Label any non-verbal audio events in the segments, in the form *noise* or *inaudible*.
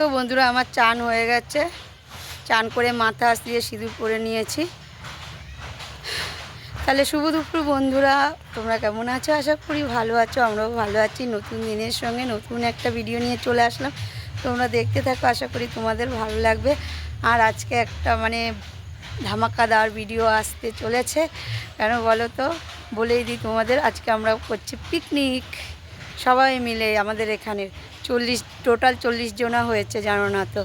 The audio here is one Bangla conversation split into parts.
তো বন্ধুরা, আমার চান হয়ে গেছে। চান করে মাথা আসিয়ে সিঁদুর পরে নিয়েছি। তাহলে শুভ দুপুর বন্ধুরা। তোমরা কেমন আছো? আশা করি ভালো আছো। আমরাও ভালো আছি। নতুন দিনের সঙ্গে নতুন একটা ভিডিও নিয়ে চলে আসলাম। তোমরা দেখতে থাকো, আশা করি তোমাদের ভালো লাগবে। আর আজকে একটা মানে ধামাকাদার ভিডিও আসতে চলেছে। কেন বলো তো? বলেই দিই তোমাদের, আজকে আমরা করছি পিকনিক সবাই মিলে আমাদের এখানে। চল্লিশ টোটাল চল্লিশ জনা হয়েছে জানো না তো।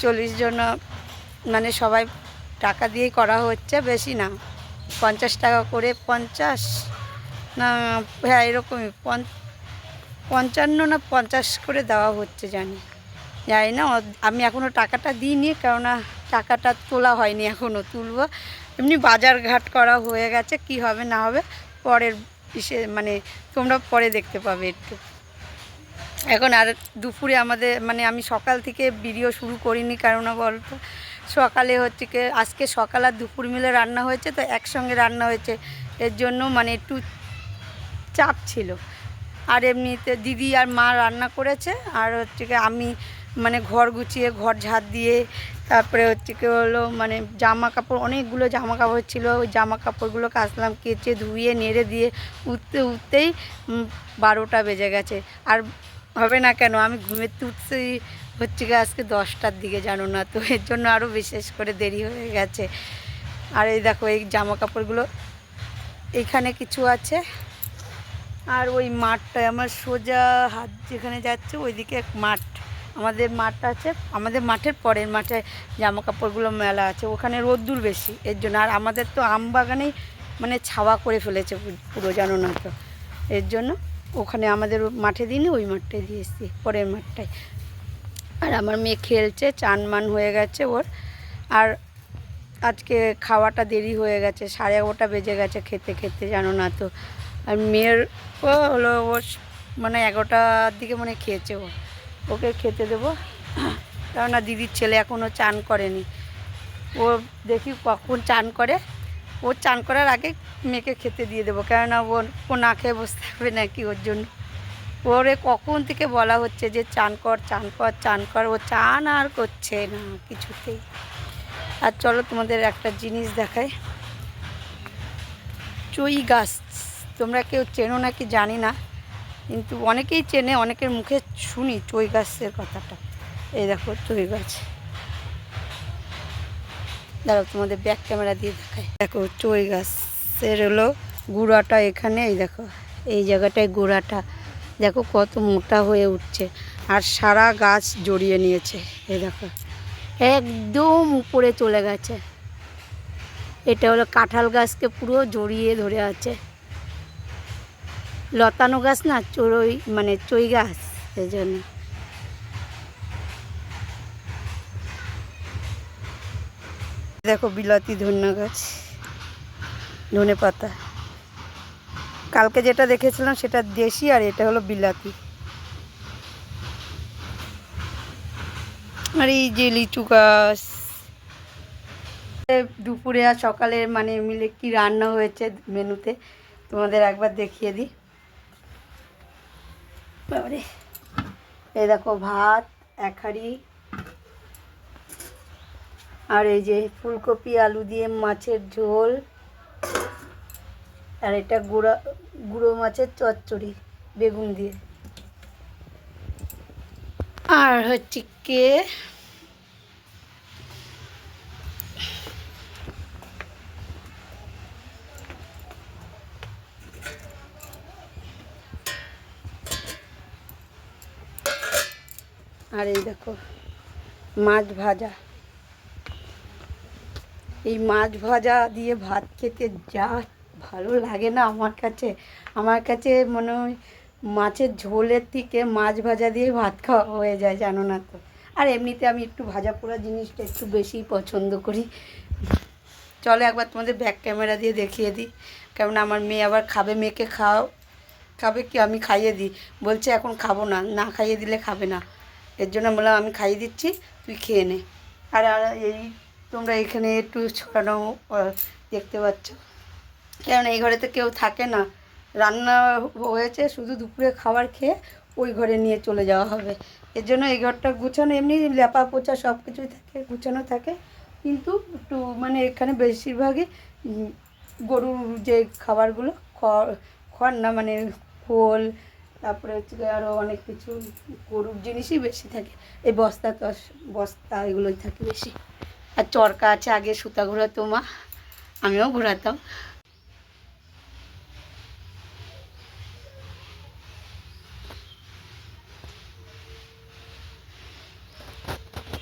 চল্লিশ জনা মানে সবাই টাকা দিয়েই করা হচ্ছে, বেশি না। পঞ্চাশ টাকা করে পঞ্চাশ, না হ্যাঁ এরকমই পঞ্চ- পঞ্চান্ন না পঞ্চাশ করে দেওয়া হচ্ছে জানি। জানি না আমি এখনও টাকাটা দিইনি, কেননা টাকাটা তোলা হয়নি এখনও তুলবো। এমনি বাজার ঘাট করা হয়ে গেছে, কি হবে না হবে, পরের ইসে মানে তোমরা পরে দেখতে পাবে একটু। এখন আর দুপুরে আমাদের মানে আমি সকাল থেকে ভিডিও শুরু করিনি, কারণ বলতো? সকালে হচ্ছে কি, আজকে সকাল আর দুপুর মিলে রান্না হয়েছে, তো একসঙ্গে রান্না হয়েছে। এর জন্য মানে একটু চাপ ছিল। আর এমনিতে দিদি আর মা রান্না করেছে, আর হচ্ছে কি আমি মানে ঘর গুছিয়ে, ঘর ঝাড় দিয়ে, তারপরে হচ্ছে কি হলো মানে জামা কাপড় অনেকগুলো জামা কাপড় ছিল, ওই জামা কাপড়গুলো কাচলাম, কেচে ধুয়ে, নেড়ে দিয়ে, উঠতে, উঠতেই বারোটা বেজে গেছে। আর হবে না কেন? আমি ঘুমের উঠতেই হচ্ছে গিয়ে আজকে দশটার দিকে জানো না তো, এর জন্য আরও বিশেষ করে দেরি হয়ে গেছে। আর এই দেখো, এই জামা কাপড়গুলো এইখানে কিছু আছে। আর ওই মাঠটায় আমার সোজা হাত যেখানে যাচ্ছে, ওইদিকে এক মাঠ। আমাদের মাঠ আছে, আমাদের মাঠের পরের মাঠে জামা কাপড়গুলো মেলা আছে, ওখানে রোদ্দুর বেশি, এর জন্য। আর আমাদের তো আম বাগানেই মানে ছাওয়া করে ফেলেছে পুরো, জানো না তো, এর জন্য। ওখানে আমাদের মাঠে দিইনি ওই মাঠটায় দিয়ে এসছি পরের মাঠটায় আর আমার মেয়ে খেলছে চান মান হয়ে গেছে ওর। আর আজকে খাওয়াটা দেরি হয়ে গেছে, সাড়ে এগারোটা বেজে গেছে খেতে খেতে, জানো না তো। আর মেয়ের, ও হলো ও মানে এগারোটার দিকে মনে খেয়েছে ও। ওকে খেতে দেবো। কেননা দিদির ছেলে এখনও চান করেনি। ও দেখি কখন চান করে। ও চান করার আগে মেয়েকে খেতে দিয়ে দেবো। কেননা ওর ও না খেয়ে বসতে হবে নাকি ওর জন্য। ওরে কখন থেকে বলা হচ্ছে যে, চান কর চান কর চান কর। ও চান আর করছে না কিছুতেই। আর চলো তোমাদের একটা জিনিস দেখাই। চুই গাছ। তোমরা কেউ চেনো নাকি? জানি না। কিন্তু অনেকেই চেনে, অনেকের মুখে শুনি চই গাছের কথাটা। এই দেখো চই গাছ। দাঁড়াও, তোমাদের ব্যাক ক্যামেরা দিয়ে দেখাই। দেখো, চই গাছের হলো গুঁড়াটা এখানে, এই দেখো, এই জায়গাটায় গোড়াটা। দেখো, কত মোটা হয়ে উঠছে। আর সারা গাছ জড়িয়ে নিয়েছে, এই দেখো। একদম উপরে চলে গেছে। এটা হলো কাঁঠাল গাছকে পুরো জড়িয়ে ধরে আছে। লতানো গাছ না, চড়ই মানে চই গাছ, এই জন্য। দেখো বিলাতি ধন্য গাছ, ধনে পাতা। কালকে যেটা দেখেছিলাম সেটা দেশি আর এটা হলো বিলাতি। আর এই যে লিচু গাছ। দুপুরে আর সকালে মানে মিলে কি রান্না হয়েছে মেনুতে, তোমাদের একবার দেখিয়ে দিই। এই দেখো ভাত, এক হাঁড়ি আর এই যে ফুলকপি, আলু দিয়ে মাছের ঝোল, আর এটা গুঁড়া, গুঁড়ো মাছের চচ্চড়ি, বেগুন দিয়ে। আর হচ্ছে কে? আর এই দেখো, মাছ ভাজা। এই মাছ ভাজা দিয়ে ভাত খেতে যা ভালো লাগে না আমার কাছে। আমার কাছে মনে হয় মাছের ঝোলের থেকে মাছ ভাজা দিয়ে ভাত খাওয়া হয়ে যায়, জানো না তো। আর এমনিতে আমি একটু ভাজা পোড়া জিনিসটা একটু বেশিই পছন্দ করি। চলো একবার তোমাদের ব্যাক ক্যামেরা দিয়ে দেখিয়ে দিই। কেমন আমার মেয়ে আবার খাবে, মেয়েকে খাও। খাবে কি? আমি খাইয়ে দিই। বলছে এখন খাব না না খাইয়ে দিলে খাবে না। এর জন্য বললাম আমি খাইয়ে দিচ্ছি, তুই খেয়ে নে। আর এই তোমরা এখানে একটু ছড়ানো দেখতে পাচ্ছ। কেন এই ঘরে তো কেউ থাকে না। রান্না হয়েছে, শুধু দুপুরে খাবার খেয়ে ওই ঘরে নিয়ে চলে যাওয়া হবে। এর জন্য এই ঘরটা গুছানো, এমনি লেপা পোচা সব কিছুই থাকে, গুছানো থাকে। কিন্তু একটু মানে এখানে বেশিরভাগই গরুর যে খাবারগুলো খড় না মানে খোল, তারপরে হচ্ছে আরও অনেক কিছু গরুর জিনিসই বেশি থাকে। এই বস্তা তস বস্তা এগুলোই থাকে বেশি। আর চরকা আছে, আগে সুতা ঘোরাতো মা, আমিও ঘোরাতাম।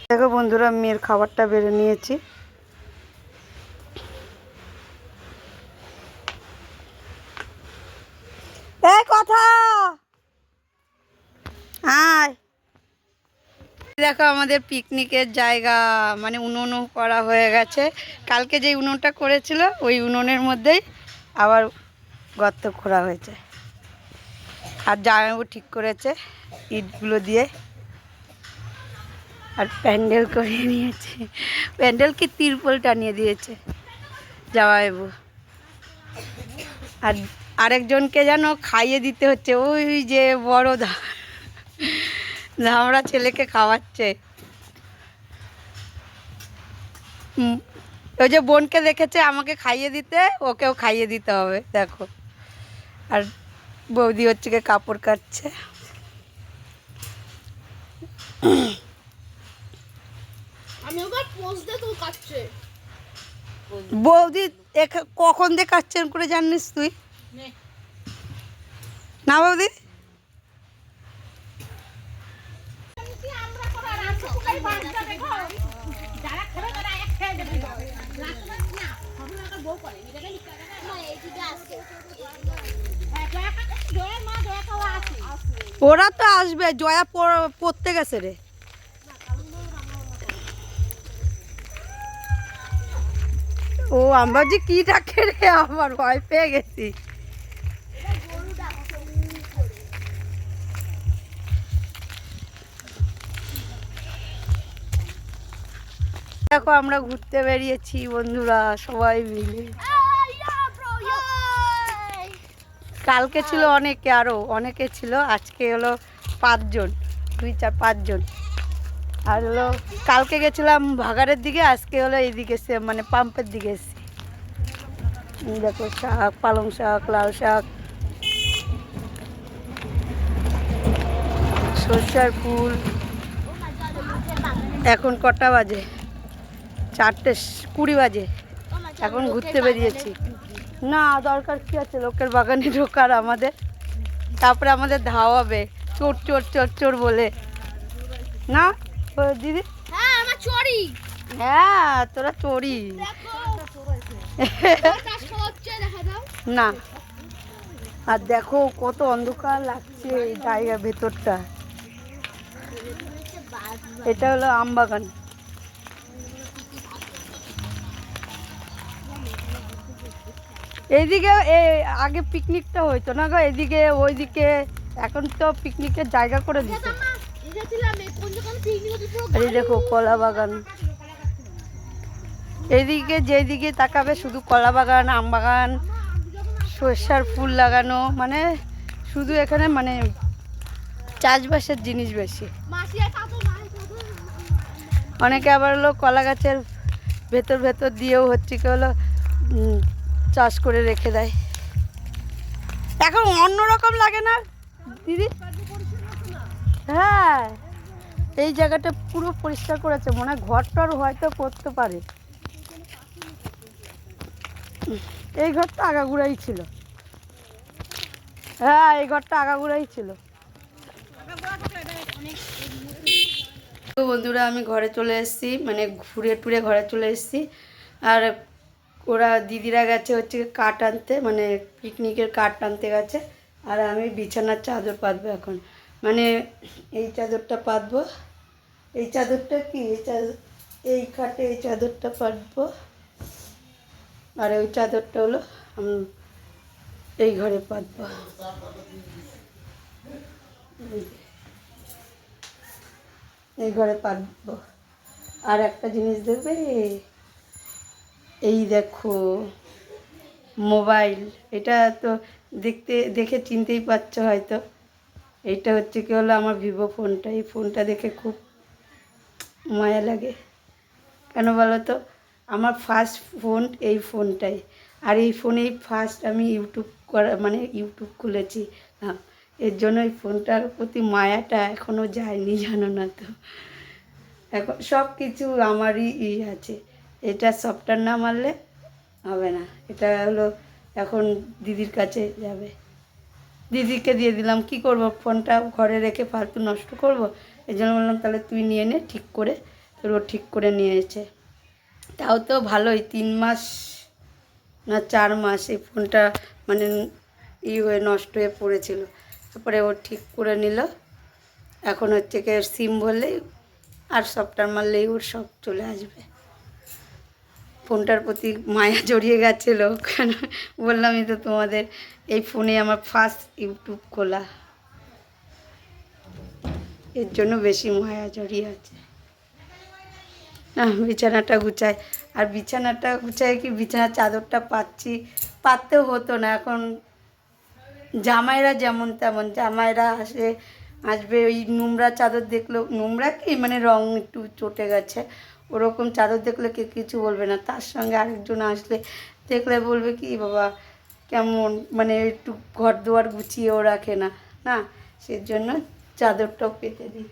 দেখো বন্ধুরা, মেয়ের খাবারটা বেড়ে নিয়েছি। দেখো আমাদের পিকনিকের জায়গা মানে উনুন করা হয়ে গেছে। কালকে যে উনুনটা করেছিল, ওই উনুনের মধ্যেই আবার গর্ত খোঁড়া হয়েছে। আর জামাইবাবু ঠিক করেছে ইটগুলো দিয়ে। আর প্যান্ডেল করিয়ে নিয়েছে। প্যান্ডেল কি তিরপল টানিয়ে দিয়েছে জামাইবাবু। আর আরেকজনকে যেন খাইয়ে দিতে হচ্ছে, ওই যে বড় ধা ধামড়া ছেলেকে খাওয়াচ্ছে। ওই যে বোনকে দেখেছে আমাকে খাইয়ে দিতে ওকেও খাইয়ে দিতে হবে দেখো। আর বৌদি হচ্ছে কাপড় কাটছে। বৌদি কখন দিয়ে কাটছেন করে জানিস তুই? না বৌদি আমরা করে আর আজকে কুকারি বাঁধটা দেখো যারা খাবে তারা এক খেয়ে দেবে না হবে না বউ করে এটা কি না এইদিকে আসছে হ্যাঁ জয়া কাকা জয়া মা জয়া কাকা আছে ওরা তো আসবে, জয়া পড়- পড়তে গেছে রে। ও, আমরা যে কি ডাকে রে, আমার ভয় পেয়ে গেছি। দেখো আমরা ঘুরতে বেরিয়েছি বন্ধুরা, সবাই মিলে। কালকে ছিল অনেকে আরও অনেকে ছিল, আজকে হলো পাঁচজন, দুই চার পাঁচজন। আর হলো কালকে গেছিলাম ভাগাড়ের দিকে, আজকে হলো এইদিকে সে মানে পাম্পের দিকে এই দেখো শাক, পালং শাক, লাল শাক। সর্ষার ফুল। এখন কটা বাজে? চারটে কুড়ি বাজে। এখন ঘুরতে বেরিয়েছি। না দরকার কি আছে? লোকের বাগানে ঢোকার আমাদের। তারপরে আমাদের ধাওয়াবে। চোর চোর চোর চোর বলে। না? ও দিদি? হ্যাঁ চড়ি। হ্যাঁ তোরা *laughs* চোরি দাও। না। আর দেখো কত অন্ধকার লাগছে এই জায়গার ভেতরটা। এটা হলো আমবাগান। এইদিকে এই আগে পিকনিকটা হইতো না গো এদিকে ওইদিকে। এখন তো পিকনিকের জায়গা করে দিছে। এসেছিলাম এই দেখো কলা বাগান। এইদিকে যেদিকে তাকাবে শুধু কলা বাগান আম বাগান সর্ষার ফুল লাগানো মানে শুধু এখানে মানে চাষবাসের জিনিস বেশি। অনেকে আবার হলো কলা গাছের ভেতর ভেতর দিয়েও হচ্ছে কি হলো চাষ করে রেখে দেয়। এখন অন্যরকম লাগে না, দিদি? হ্যাঁ এই জায়গাটা পুরো পরিষ্কার করেছে, মনে হয় ঘর টর হয়তো করতে পারে। এই ঘরটা আগাগুড়াই ছিল। হ্যাঁ এই ঘরটা আগাগুড়াই ছিল। বন্ধুরা, আমি ঘরে চলে এসেছি মানে ঘুরে টুরে ঘরে চলে এসেছি। আর ওরা দিদিরা গেছে হচ্ছে কাঠ আনতে মানে পিকনিকের কাঠ আনতে গেছে। আর আমি বিছানার চাদর পাতবো এখন। মানে এই চাদরটা পাতবো। এই চাদরটা কি? এই চাদর এই খাটে এই চাদরটা পাতবো। আর ওই চাদরটা হলো এই ঘরে পাতবো। এই ঘরে পাতবো। আর একটা জিনিস দেখবে এই দেখো, মোবাইল। এটা তো দেখতে, দেখে চিনতেই পারছ হয়তো। এইটা হচ্ছে কি হলো আমার ভিভো ফোনটা। এই ফোনটা দেখে খুব মায়া লাগে। কেন বলো তো? আমার ফার্স্ট ফোন এই ফোনটাই। আর এই ফোনেই ফার্স্ট আমি ইউটিউব করা মানে ইউটিউব খুলেছি। হ্যাঁ এর জন্য এই ফোনটার প্রতি মায়াটা এখনও যায়নি, জানো না তো? এখন সব কিছু আমারই ই আছে। এটা সফটওয়্যার না মারলে হবে না। এটা হলো এখন দিদির কাছে যাবে। দিদিকে দিয়ে দিলাম, কি করব? ফোনটা ঘরে রেখে ফালতু নষ্ট করব? এই জন্য বললাম, তাহলে তুই নিয়ে নে, ঠিক করে তোর ও ঠিক করে নিয়ে নিয়েছে তাও তো ভালোই, তিন মাস না চার মাস এই ফোনটা মানে ই হয়ে নষ্ট হয়ে পড়েছিল। তারপরে ও ঠিক করে নিল। এখন হচ্ছে কি সিম ভরলেই আর সফটওয়্যার মারলেই ওর সব চলে আসবে। ফোনটার প্রতি মায়া *laughs* জড়িয়ে গেছিল। কেন? বললামই তো তোমাদের, এই ফোনে আমার ফার্স্ট ইউটিউব খোলা। এর জন্য বেশি মায়া জড়িয়ে আছে। না, বিছানাটা গুছাই। আর বিছানাটা গুছাই কি? বিছানার চাদরটা পাচ্ছি। পাততেও হতো না, এখন জামাইরা যেমন তেমন। জামাইরা আসে, আসবে, ওই নোংরা চাদর দেখলেও নোংরা কি? মানে রং একটু চটে গেছে। ওরকম চাদর দেখলে কে কিছু বলবে না। তার সঙ্গে আরেকজন আসলে দেখলে বলবে কি, বাবা, কেমন? মানে একটু ঘর দুয়ার গুছিয়েও রাখে না না? সেজন্য চাদরটাও পেতে দিই।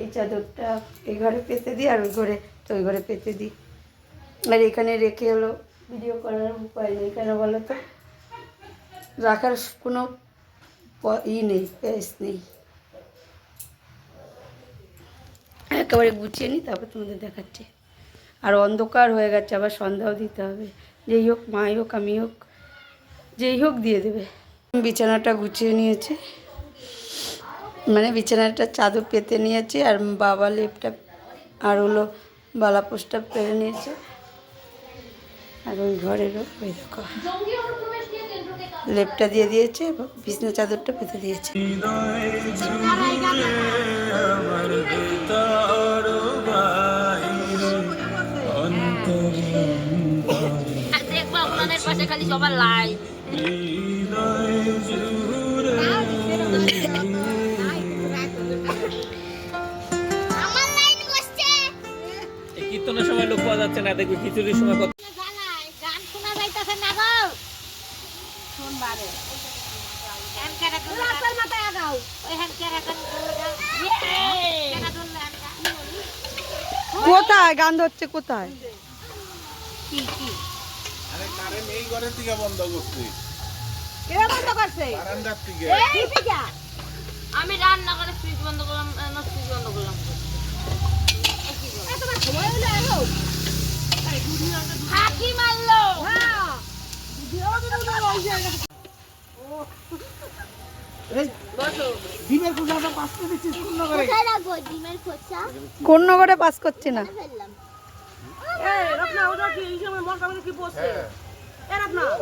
এই চাদরটা এই ঘরে পেতে দিই আর ওই ঘরে, তো ওই ঘরে পেতে দিই। আর এখানে রেখে হলো ভিডিও করার উপায় নেই। কেন বলো তো? রাখার কোনো ই নেই প্লেস নেই। একেবারে গুছিয়ে নিই, তারপর তোমাদের দেখাচ্ছি। আর অন্ধকার হয়ে গেছে, আবার সন্ধ্যাও দিতে হবে। যেই হোক, মাই হোক, আমি হোক, যেই হোক দিয়ে দেবে। বিছানাটা গুছিয়ে নিয়েছে। মানে বিছানাটা চাদর পেতে নিয়েছে, আর বাবা লেপটা, আর হলো বালাপোষটা পেরে নিয়েছে। আর ওই ঘরেরও ওই দেখো। লেপটা দিয়ে দিয়েছে বিছনা চাদরটা পেতে দিয়েছে। আপনাদের পাশে খালি সবার লাই। হৃদয় জুড়ে আমার লাইন বসছে। এই কীর্তনের সময় লোক পাওয়া যাচ্ছে না দেখবি খিচুড়ির সময় কত গান শোনা যাইতাছে না গো। শুন বারে এন কেরা কোন রাসেল মাথায় আগাও ওই হেন কেরা কোন কেরা কোন কোথায়? গান ধরছে কোথায়? কি কি? এই থেকে বন্ধ করছি। কেরা বন্ধ করছে? বারান্দার থেকে। এই পিজা। আমি রান্না করে সুইচ বন্ধ করলাম না সুইচ বন্ধ করলাম। তোমার সময় হলো এলো ফাঁকি মারলো। হ্যাঁ। কোন নগরে পাস করছে না? ফেললাম?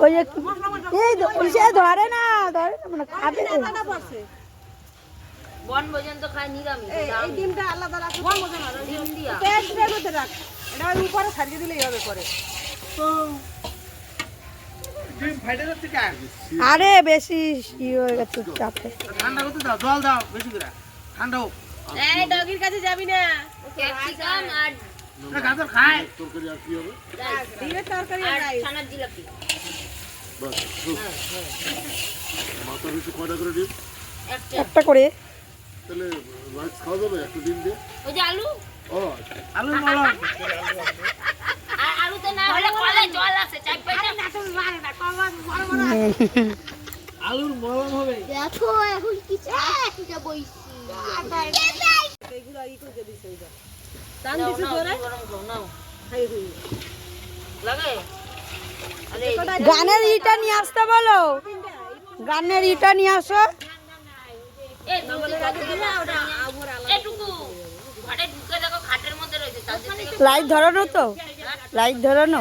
ওই একটু এই সে ধরে না ধরে না মানে খাবে তো। বন পর্যন্ত খায় নিরামিষ এই ডিমটা আলাদা রাখো। ডিম দিয়া। পেঁয়াজের মধ্যে রাখ। এটা ওর উপরে ছাড়িয়ে দিলেই হবে পরে। ডিম ফাইটে যাচ্ছে কার আরে বেশি হয়ে গেছে চাপে। ঠান্ডা করতে দাও জল দাও বেশি করে। ঠান্ডা হোক। এই ডগির কাছে যাবি না। ক্যাপসিকাম আর না, গাজর খায়। ডিমের তরকারি আর রাইস। ছানার জিলাপি। একটা। একটা করে। ওই যে আলু? আলুর মলম আর আলুতে না হলে কলে জল আছে চাই পাইটা আলুর মলম হবে। দেখো এখন কি চাটা বইছি। এইগুলো ই করে দিছে এইটা টান দিছে ধরে গানের ইটা নিয়ে আসতে বলো? গানের ইটা নিয়ে আসো। লাইট ধরানো তো। লাইট ধরানো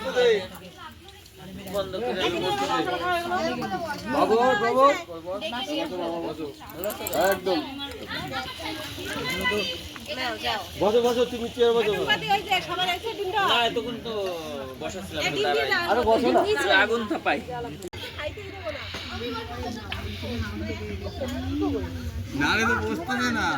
করে বন্ধ করে না এতক্ষণ তো আরে বসো না আগুন থাপাই না রে তো বসতে না।